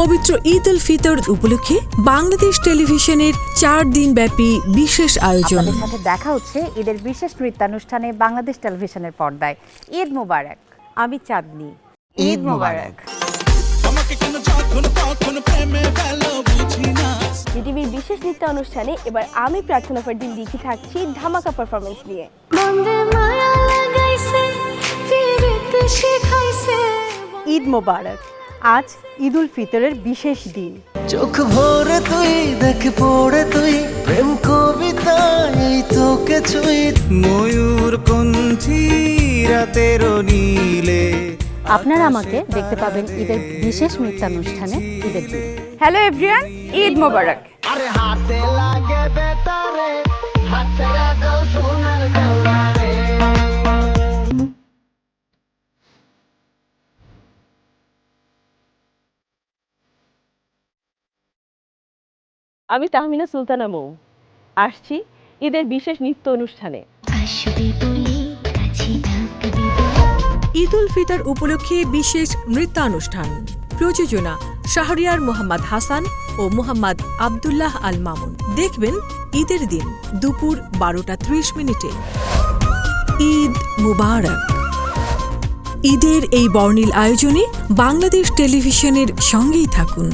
পবিত্র ঈদ উল ফিতর উপলক্ষে বাংলাদেশ টেলিভিশনের চার দিন ব্যাপী বিশেষ আয়োজন। সাথে দেখা হচ্ছে ঈদের বিশেষ নৃত্যানুষ্ঠানে বাংলাদেশ টেলিভিশনের পর্দায়। ঈদ মোবারক। আমি চাঁদনি। ঈদ মোবারক। বিটিভির বিশেষ নৃত্য অনুষ্ঠানে এবার আমি প্রার্থনা দিন লিখে থাকছি ধামাকা পারফরমেন্স নিয়ে। ঈদ মোবারক। আজ ঈদ উল ফিতরের বিশেষ দিন। চোখ ভরে তুই দেখ পড়ে তুই প্রেম কবিতা এই তোকে ছুঁই। ময়ূর কণ্ঠী রাতের নীলে আপনারা আমাকে দেখতে পাবেন ঈদের বিশেষ নৃত্যানুষ্ঠানে ঈদের দিন। Hello everyone Eid Mubarak. আমি তাহমিনা সুলতানা মৌ। আসছি ঈদের বিশেষ নৃত্য অনুষ্ঠানে। ঈদ উল ফিতর উপলক্ষে বিশেষ নৃত্যানুষ্ঠান। প্রযোজনা শাহরিয়ার মোহাম্মদ হাসান ও মোহাম্মদ আবদুল্লাহ আল মামুন। দেখবেন ঈদের দিন দুপুর বারোটা ত্রিশ মিনিটে। ঈদ মুবারক। ঈদের এই বর্ণিল আয়োজনে বাংলাদেশ টেলিভিশনের সঙ্গেই থাকুন।